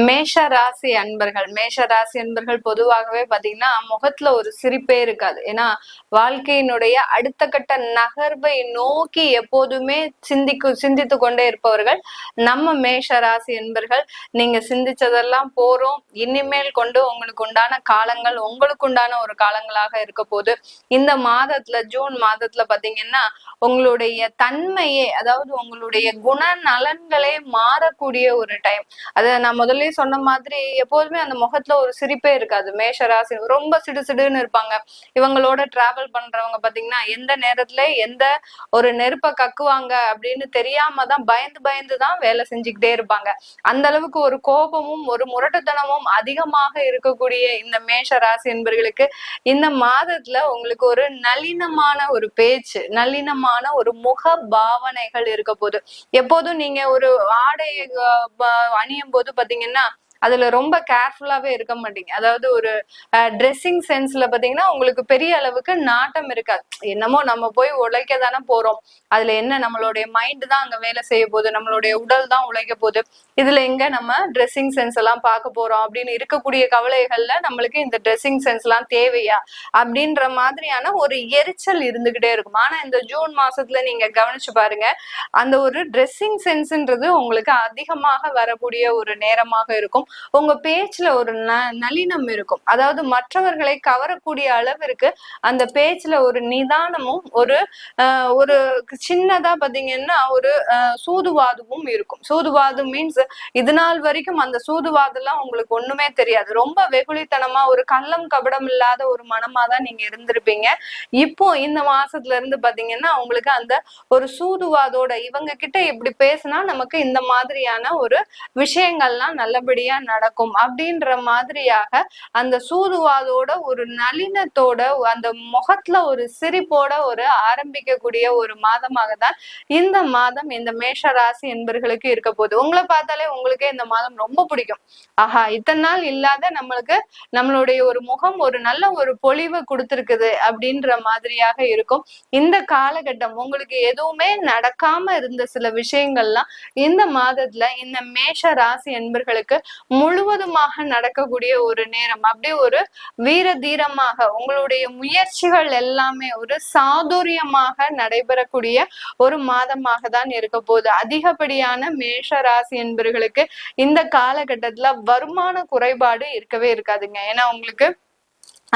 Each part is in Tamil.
மேஷ ராசி அன்பர்கள். மேஷ ராசி அன்பர்கள் பொதுவாகவே பாத்தீங்கன்னா முகத்துல ஒரு சிரிப்பே இருக்காது. ஏன்னா வாழ்க்கையினுடைய அடுத்த கட்ட நகர்வை நோக்கி எப்போதுமே சிந்திக்கு சிந்தித்து கொண்டே இருப்பவர்கள் நம்ம மேஷ ராசி என்பர்கள் நீங்க சிந்திச்சதெல்லாம் போறோம். இனிமேல் கொண்டு உங்களுக்கு உண்டான காலங்கள் உங்களுக்கு உண்டான ஒரு காலங்களாக இருக்க போது இந்த மாதத்துல ஜூன் மாதத்துல பாத்தீங்கன்னா உங்களுடைய தன்மையே அதாவது உங்களுடைய குண நலன்களே மாறக்கூடிய ஒரு டைம் அதை நான் முதல்லயே சொன்ன மாதிரி எப்போதுமே அந்த முகத்துல ஒரு சிரிப்பே இருக்காது. மேஷ ராசி ரொம்ப சிடு சிடுன்னு இருப்பாங்க. இவங்களோட டிராவல் பண்றவங்க பாத்தீங்கன்னா எந்த நேரத்துல எந்த ஒரு நெருப்ப கக்குவாங்க அப்படின்னு தெரியாம தான் பயந்து பயந்து தான் வேலை செஞ்சுக்கிட்டே இருப்பாங்க. அந்த அளவுக்கு ஒரு கோபமும் ஒரு முரட்டுத்தனமும் அதிகமாக இருக்கக்கூடிய இந்த மேஷ ராசி என்பர்களுக்கு இந்த மாதத்துல உங்களுக்கு ஒரு நளினமான ஒரு பேச்சு நளினமான ஒரு முக பாவனைகள் இருக்க போது எப்போதும் நீங்க ஒரு ஆடை அணியும் போது பாத்தீங்கன்னா பாத்தீங்கன்னா அதுல ரொம்ப கேர்ஃபுல்லாவே இருக்க மாட்டீங்க. அதாவது ஒரு ட்ரெஸ்ஸிங் சென்ஸ்ல பாத்தீங்கன்னா உங்களுக்கு பெரிய அளவுக்கு நாட்டம் இருக்காது. என்னமோ நம்ம போய் உழைக்க தானே போறோம். அதுல என்ன நம்மளுடைய மைண்ட் தான் அங்க வேலை செய்ய போகுது நம்மளுடைய உடல் தான் உழைக்க போகுது. இதுல எங்க நம்ம ட்ரெஸ்ஸிங் சென்ஸ் எல்லாம் பார்க்க போறோம் அப்படின்னு இருக்கக்கூடிய கவலைகள்ல நம்மளுக்கு இந்த ட்ரெஸ்ஸிங் சென்ஸ் எல்லாம் தேவையா? அப்படின்ற மாதிரியான ஒரு எரிச்சல் இருந்துகிட்டே இருக்கும். ஆனா இந்த ஜூன் மாசத்துல நீங்க கவனிச்சு பாருங்க அந்த ஒரு ட்ரெஸ்ஸிங் சென்ஸ்ன்றது உங்களுக்கு அதிகமாக வரக்கூடிய ஒரு நேரமாக இருக்கும். உங்க பேச்சுல ஒரு ந நளினம் இருக்கும். அதாவது மற்றவர்களை கவரக்கூடிய அளவிற்கு அந்த பேச்சுல ஒரு நிதானமும் ஒரு ஒரு சின்னதா பாத்தீங்கன்னா ஒரு சூதுவாதமும் இருக்கும். சூதுவாது மீன்ஸ் இது நாள் வரைக்கும் அந்த சூதுவாதெல்லாம் உங்களுக்கு ஒண்ணுமே தெரியாது. ரொம்ப வெகுளித்தனமா ஒரு கள்ளம் கபடம் இல்லாத ஒரு மனமா தான் நீங்க இருந்திருப்பீங்க. இப்போ இந்த மாசத்துல இருந்து பாத்தீங்கன்னா உங்களுக்கு அந்த ஒரு சூதுவாதோட இவங்க கிட்ட இப்படி பேசினா நமக்கு இந்த மாதிரியான ஒரு விஷயங்கள்லாம் நல்லபடியா நடக்கும் அப்படின்ற மாதிரியாக அந்த சூதுவாதோட ஒரு நளினத்தோட அந்த முகத்துல ஒரு சிரிப்போட ஒரு ஆரம்பிக்கக்கூடிய ஒரு மாதமாக தான் இந்த மாதம் இந்த மேஷ ராசி என்பர்களுக்கு இருக்க போகுது. உங்களை பார்த்தாலே உங்களுக்கே இந்த மாதம் ரொம்ப பிடிக்கும். ஆஹா இத்தனை நாள் இல்லாத நம்மளுக்கு நம்மளுடைய ஒரு முகம் ஒரு நல்ல ஒரு பொலிவு கொடுத்துருக்குது அப்படின்ற மாதிரியாக இருக்கும். இந்த காலகட்டம் உங்களுக்கு எதுவுமே நடக்காம இருந்த சில விஷயங்கள்லாம் இந்த மாதத்துல இந்த மேஷ ராசி என்பர்களுக்கு முழுவதுமாக நடக்கக்கூடிய ஒரு நேரம். அப்படியே ஒரு வீர தீரமாக உங்களுடைய முயற்சிகள் எல்லாமே ஒரு சாதுரியமாக நடைபெறக்கூடிய ஒரு மாதமாக தான் இருக்க போகுது. அதிகப்படியான மேஷ ராசி என்பவர்களுக்கு இந்த காலகட்டத்துல வருமான குறைபாடு இருக்கவே இருக்காதுங்க. ஏன்னா உங்களுக்கு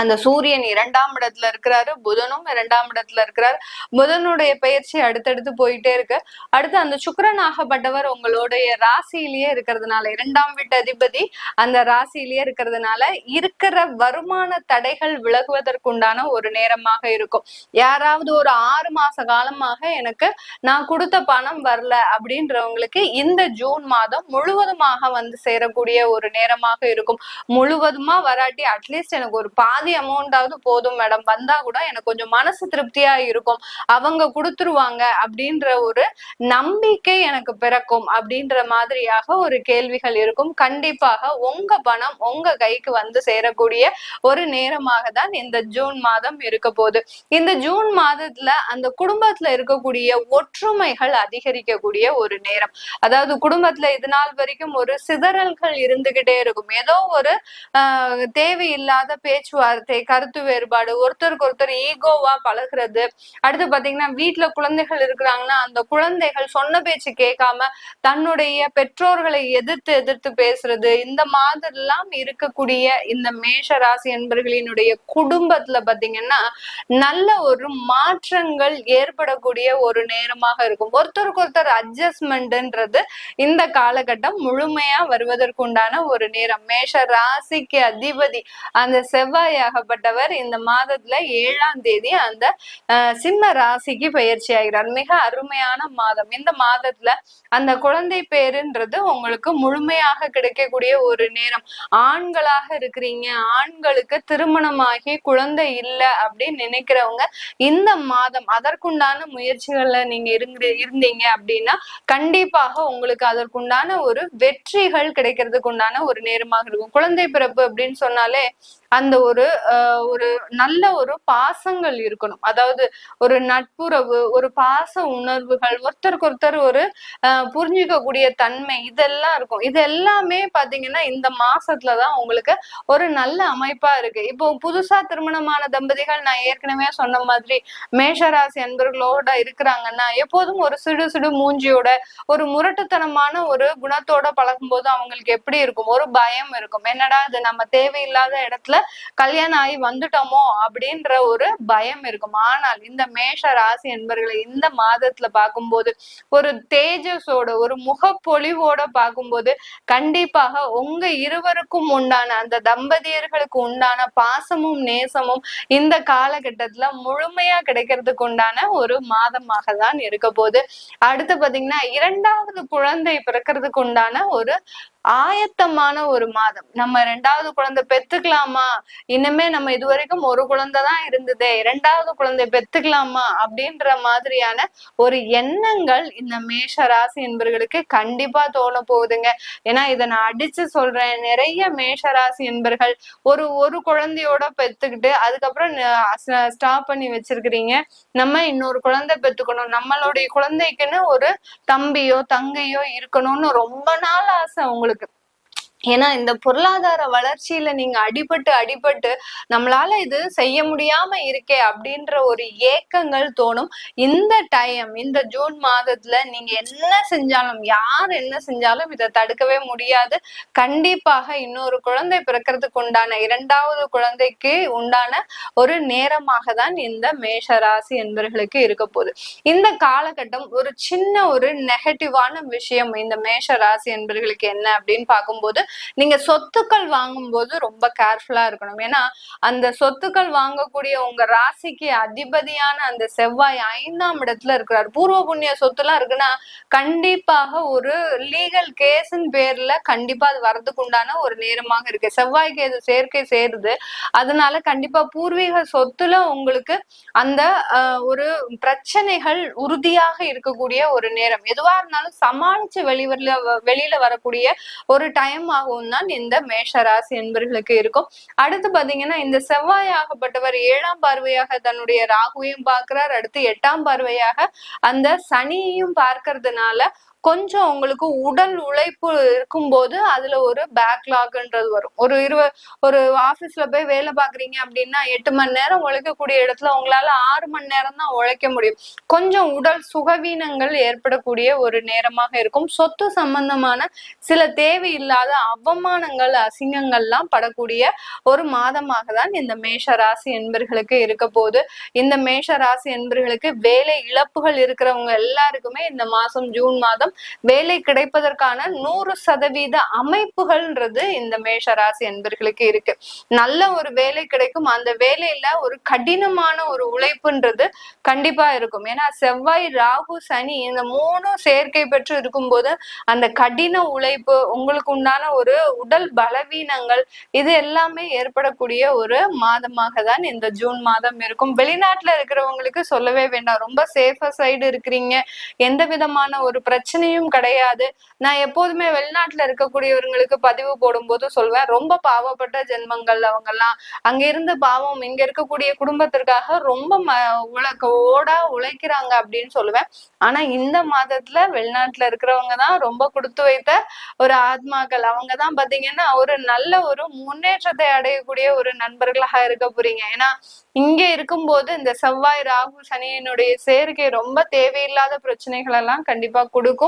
அந்த சூரியன் இரண்டாம் இடத்துல இருக்கிறாரு புதனும் இரண்டாம் இடத்துல இருக்கிறாரு. புதனுடைய பயிற்சி அடுத்தடுத்து போயிட்டே இருக்கு. அடுத்து அந்த சுக்கரன் ஆகப்பட்டவர் உங்களுடைய ராசியிலேயே இருக்கிறதுனால இரண்டாம் வீட்டு அதிபதி அந்த ராசியிலேயே இருக்கிறதுனால இருக்கிற வருமான தடைகள் விலகுவதற்குண்டான ஒரு நேரமாக இருக்கும். யாராவது ஒரு ஆறு மாச காலமாக எனக்கு நான் கொடுத்த பணம் வரல அப்படின்றவங்களுக்கு இந்த ஜூன் மாதம் முழுவதுமாக வந்து சேரக்கூடிய ஒரு நேரமாக இருக்கும். முழுவதுமா வராட்டி அட்லீஸ்ட் எனக்கு ஒரு பாதி பாதி அமௌண்டாவது போதும் மேடம் வந்தா கூட எனக்கு கொஞ்சம் மனசு திருப்தியா இருக்கும். அவங்க கொடுத்துருவாங்க அப்படின்ற ஒரு நம்பிக்கை எனக்கு பிறக்கும் அப்படின்ற மாதிரியாக ஒரு கேள்விகள் இருக்கும். கண்டிப்பாக உங்க பணம் உங்க கைக்கு வந்து சேரக்கூடிய ஒரு நேரமாக தான் இந்த ஜூன் மாதம் இருக்க போகுது. இந்த ஜூன் மாதத்துல அந்த குடும்பத்துல இருக்கக்கூடிய ஒற்றுமைகள் அதிகரிக்கக்கூடிய ஒரு நேரம். அதாவது குடும்பத்துல இது நாள் வரைக்கும் ஒரு சிதறல்கள் இருந்துகிட்டே இருக்கும். ஏதோ ஒரு ஆஹ் தேவையில்லாத பேச்சுவார்த்தை வார்த்தை கருத்து வேறுபாடு ஒருத்தருக்கு ஒருத்தர் ஈகோவா பழகுறது. அடுத்து பாத்தீங்கன்னா வீட்டுல குழந்தைகள் இருக்கிறாங்கன்னா அந்த குழந்தைகள் சொன்ன பேச்சு கேட்காம தன்னுடைய பெற்றோர்களை எதிர்த்து எதிர்த்து பேசுறது. இந்த மாதிரிலாம் இருக்கக்கூடிய இந்த மேஷ ராசி என்பர்களினுடைய குடும்பத்துல பாத்தீங்கன்னா நல்ல ஒரு மாற்றங்கள் ஏற்படக்கூடிய ஒரு நேரமாக இருக்கும். ஒருத்தருக்கு ஒருத்தர் அட்ஜஸ்ட்மெண்ட்ன்றது இந்த காலகட்டம் முழுமையா வருவதற்கு உண்டான ஒரு நேரம். மேஷ ராசிக்கு அதிபதி அந்த செவ்வாய் ஆகப்பட்டவர் இந்த மாதத்துல ஏழாம் தேதி அந்த சிம்ம ராசிக்கு பயிற்சி ஆகிறார் மிக அருமையான மாதம். இந்த மாதத்துல அந்த குழந்தை பேருன்றது உங்களுக்கு முழுமையாக கிடைக்கக்கூடிய ஒரு நேரம். ஆண்களாக இருக்கிறீங்க ஆண்களுக்கு திருமணமாகி குழந்தை இல்லை அப்படின்னு நினைக்கிறவங்க இந்த மாதம் அதற்குண்டான முயற்சிகள்ல நீங்க இருங்க இருந்தீங்க அப்படின்னா கண்டிப்பாக உங்களுக்கு அதற்குண்டான ஒரு வெற்றிகள் கிடைக்கிறதுக்கு உண்டான ஒரு நேரமாக இருக்கும். குழந்தை பிறப்பு அப்படின்னு சொன்னாலே அந்த ஒரு ஒரு நல்ல ஒரு பாசங்கள் இருக்கணும். அதாவது ஒரு நட்புறவு ஒரு பாச உணர்வுகள் ஒருத்தருக்கு ஒருத்தர் ஒரு புரிஞ்சுக்கக்கூடிய தன்மை இதெல்லாம் இருக்கும். இது எல்லாமே பாத்தீங்கன்னா இந்த மாசத்துலதான் உங்களுக்கு ஒரு நல்ல அமைப்பா இருக்கு. இப்போ புதுசா திருமணமான தம்பதிகள் நான் ஏற்கனவே சொன்ன மாதிரி மேஷராசி அன்பர்களோட இருக்கிறாங்கன்னா எப்போதும் ஒரு சிடு சிடு மூஞ்சியோட ஒரு முரட்டுத்தனமான ஒரு குணத்தோட பழகும்போது அவங்களுக்கு எப்படி இருக்கும்? ஒரு பயம் இருக்கும். என்னடா இது நம்ம தேவையில்லாத இடத்துல கல்யாணம் ஆகி வந்துட்டோமோ அப்படின்ற ஒரு பயம் இருக்கும். ஆனால் இந்த மேஷ ராசி என்பர்களை இந்த மாதத்துல பார்க்கும்போது ஒரு தேஜஸோட ஒரு முகப்பொழிவோட பார்க்கும்போது கண்டிப்பாக உங்க இருவருக்கும் உண்டான அந்த தம்பதியர்களுக்கு உண்டான பாசமும் நேசமும் இந்த காலகட்டத்துல முழுமையா கிடைக்கிறதுக்கு உண்டான ஒரு மாதமாக தான் இருக்க போகுது. அடுத்து பாத்தீங்கன்னா இரண்டாவது குழந்தை பிறக்கிறதுக்கு உண்டான ஒரு ஆயத்தமான ஒரு மாதம். நம்ம ரெண்டாவது குழந்தை பெத்துக்கலாமா? இனிமே நம்ம இது வரைக்கும் ஒரு குழந்தை தான் இருந்ததே. இரண்டாவது குழந்தை பெத்துக்கலாமா? அப்படின்ற மாதிரியான ஒரு எண்ணங்கள் இந்த மேஷ ராசி என்பர்களுக்கு கண்டிப்பா தோண போகுதுங்க. ஏன்னா இதை நான் அடிச்சு சொல்றேன். நிறைய மேஷ ராசி என்பர்கள் ஒரு ஒரு குழந்தையோட பெத்துக்கிட்டு அதுக்கப்புறம் ஸ்டாப் பண்ணி வச்சிருக்கிறீங்க. நம்ம இன்னொரு குழந்தை பெத்துக்கணும். நம்மளுடைய குழந்தைக்குன்னு ஒரு தம்பியோ தங்கையோ இருக்கணும்னு ரொம்ப நாள் ஆசை. உங்களுக்கு ஏன்னா இந்த பொருளாதார வளர்ச்சியில நீங்க அடிபட்டு அடிபட்டு நம்மளால இது செய்ய முடியாம இருக்கே அப்படின்ற ஒரு ஏக்கங்கள் தோணும். இந்த டைம் இந்த ஜூன் மாதத்துல நீங்க என்ன செஞ்சாலும் யார் என்ன செஞ்சாலும் இதை தடுக்கவே முடியாது. கண்டிப்பாக இன்னொரு குழந்தை பிறக்கிறதுக்கு உண்டான இரண்டாவது குழந்தைக்கு உண்டான ஒரு நேரமாக தான் இந்த மேஷ ராசி என்பவர்களுக்கு இருக்க போகுது. இந்த காலகட்டம் ஒரு சின்ன ஒரு நெகட்டிவான விஷயம் இந்த மேஷ ராசி என்பவர்களுக்கு என்ன அப்படின்னு பார்க்கும்போது நீங்க சொத்துக்கள் வாங்கும்போது ரொம்ப கேர்ஃபுல்லா இருக்கணும். ஏன்னா அந்த சொத்துக்கள் வாங்கக்கூடிய உங்க ராசிக்கு அதிபதியான அந்த செவ்வாய் ஐந்தாம் இடத்துல இருக்கிறார். பூர்வ புண்ணிய சொத்துலாம் இருக்குன்னா கண்டிப்பாக ஒரு லீகல் கேஸின் பேர்ல கண்டிப்பா அது வரதுக்கு உண்டான ஒரு நேரமாக இருக்கு. செவ்வாய்க்கு எது சேர்க்கை சேருது. அதனால கண்டிப்பா பூர்வீக சொத்துல உங்களுக்கு அந்த ஒரு பிரச்சனைகள் உறுதியாக இருக்கக்கூடிய ஒரு நேரம். எதுவா இருந்தாலும் சமாளிச்சு வெளிவரில வெளியில வரக்கூடிய ஒரு டைம் ஆகவும் தான் இந்த மேஷராசி என்பர்களுக்கு இருக்கும். அடுத்து பாத்தீங்கன்னா இந்த செவ்வாய் ஆகப்பட்டவர் ஏழாம் பார்வையாக தன்னுடைய ராகுவையும் பார்க்கிறார். அடுத்து எட்டாம் பார்வையாக அந்த சனியையும் பார்க்கறதுனால கொஞ்சம் உங்களுக்கு உடல் உழைப்பு இருக்கும்போது அதுல ஒரு பேக்லாக்ன்றது வரும். ஒரு இருவ ஒரு ஆபீஸ்ல போய் வேலை பாக்குறீங்க அப்படின்னா எட்டு மணி நேரம் உழைக்கக்கூடிய இடத்துல உங்களால ஆறு மணி நேரம் தான் உழைக்க முடியும். கொஞ்சம் உடல் சுகவீனங்கள் ஏற்படக்கூடிய ஒரு நேரமாக இருக்கும். சொத்து சம்பந்தமான சில தேவையில்லாத அவமானங்கள் அசிங்கங்கள்லாம் படக்கூடிய ஒரு மாதமாக தான் இந்த மேஷ ராசி என்பர்களுக்கு இருக்க போது இந்த மேஷ ராசி என்பர்களுக்கு வேலை இழப்புகள் இருக்கிறவங்க எல்லாருக்குமே இந்த மாசம் ஜூன் மாதம் வேலை கிடைப்பதற்கான நூறு சதவீத அமைப்புகள்ன்றது இந்த மேஷ ராசி என்பர்களுக்கு இருக்கு. நல்ல ஒரு வேலை கிடைக்கும். அந்த வேலையில ஒரு கடினமான ஒரு உழைப்புன்றது கண்டிப்பா இருக்கும். ஏன்னா செவ்வாய் ராகு சனி இந்த மூணும் சேர்க்கை பெற்று இருக்கும்போது அந்த கடின உழைப்பு உங்களுக்கு உண்டான ஒரு உடல் பலவீனங்கள் இது எல்லாமே ஏற்படக்கூடிய ஒரு மாதமாக தான் இந்த ஜூன் மாதம் இருக்கும். வெளிநாட்டுல இருக்கிறவங்களுக்கு சொல்லவே வேண்டாம். ரொம்ப சேஃபர் சைடு இருக்கிறீங்க. எந்த விதமான ஒரு பிரச்சனை பிரச்சனையும் கிடையாது. நான் எப்போதுமே வெளிநாட்டுல இருக்கக்கூடியவங்களுக்கு பதிவு போடும்போது சொல்வேன் ரொம்ப பாவப்பட்ட ஜென்மங்கள் அவங்க எல்லாம் அங்க இருந்து பாவம் இங்க இருக்கக்கூடிய குடும்பத்திற்காக ரொம்ப ம ஓடா உழைக்கிறாங்க அப்படின்னு சொல்லுவேன். ஆனா இந்த மாதத்துல வெளிநாட்டுல இருக்கிறவங்க தான் ரொம்ப கொடுத்து வைத்த ஒரு ஆத்மாக்கள். அவங்க தான் பாத்தீங்கன்னா ஒரு நல்ல ஒரு முன்னேற்றத்தை அடையக்கூடிய ஒரு நண்பர்களாக இருக்க போறீங்க. ஏன்னா இங்க இருக்கும்போது இந்த செவ்வாய் ராகு சனியினுடைய சேர்க்கை ரொம்ப தேவையில்லாத பிரச்சனைகள் எல்லாம் கண்டிப்பா கொடுக்கும்.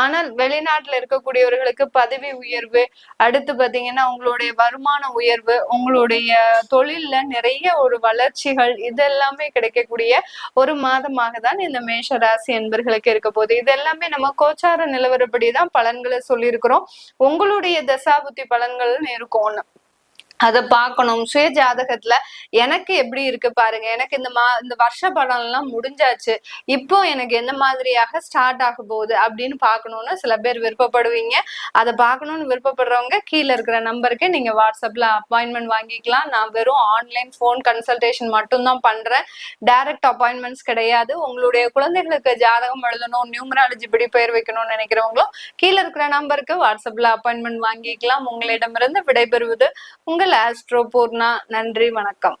ஆனால் வெளிநாட்டுல இருக்கக்கூடியவர்களுக்கு பதவி உயர்வு அடுத்து பாத்தீங்கன்னா உங்களுடைய வருமான உயர்வு உங்களுடைய தொழில்ல நிறைய ஒரு வளர்ச்சிகள் இதெல்லாமே கிடைக்கக்கூடிய ஒரு மாதமாக தான் இந்த மேஷ ராசி என்பர்களுக்கு இருக்க போகுது. இது எல்லாமே நம்ம கோச்சார நிலவரப்படி தான் பலன்களை சொல்லியிருக்கிறோம். உங்களுடைய தசாபுத்தி பலன்கள்னு இருக்கும் ஒண்ணு. அதை பார்க்கணும் சுய ஜாதகத்துல எனக்கு எப்படி இருக்கு பாருங்க. எனக்கு இந்த மா இந்த வருஷ படம் எல்லாம் முடிஞ்சாச்சு. இப்போ எனக்கு எந்த மாதிரியாக ஸ்டார்ட் ஆக போகுது அப்படின்னு பார்க்கணும்னு சில பேர் விருப்பப்படுவீங்க. அதை பார்க்கணும்னு விருப்பப்படுறவங்க கீழே இருக்கிற நம்பருக்கு நீங்க வாட்ஸ்அப்ல அப்பாயின்மெண்ட் வாங்கிக்கலாம். நான் வெறும் ஆன்லைன் ஃபோன் கன்சல்டேஷன் மட்டும்தான் பண்றேன். டைரக்ட் அப்பாயின்மெண்ட்ஸ் கிடையாது. உங்களுடைய குழந்தைகளுக்கு ஜாதகம் எழுதணும் நியூமராலஜி படி பெயர் வைக்கணும்னு நினைக்கிறவங்களும் கீழே இருக்கிற நம்பருக்கு வாட்ஸ்அப்ல அப்பாயின்மெண்ட் வாங்கிக்கலாம். உங்களிடமிருந்து விடைபெறுவது உங்கள் உங்கள் ஆஸ்ட்ரோ பூர்ணா நன்றி வணக்கம்.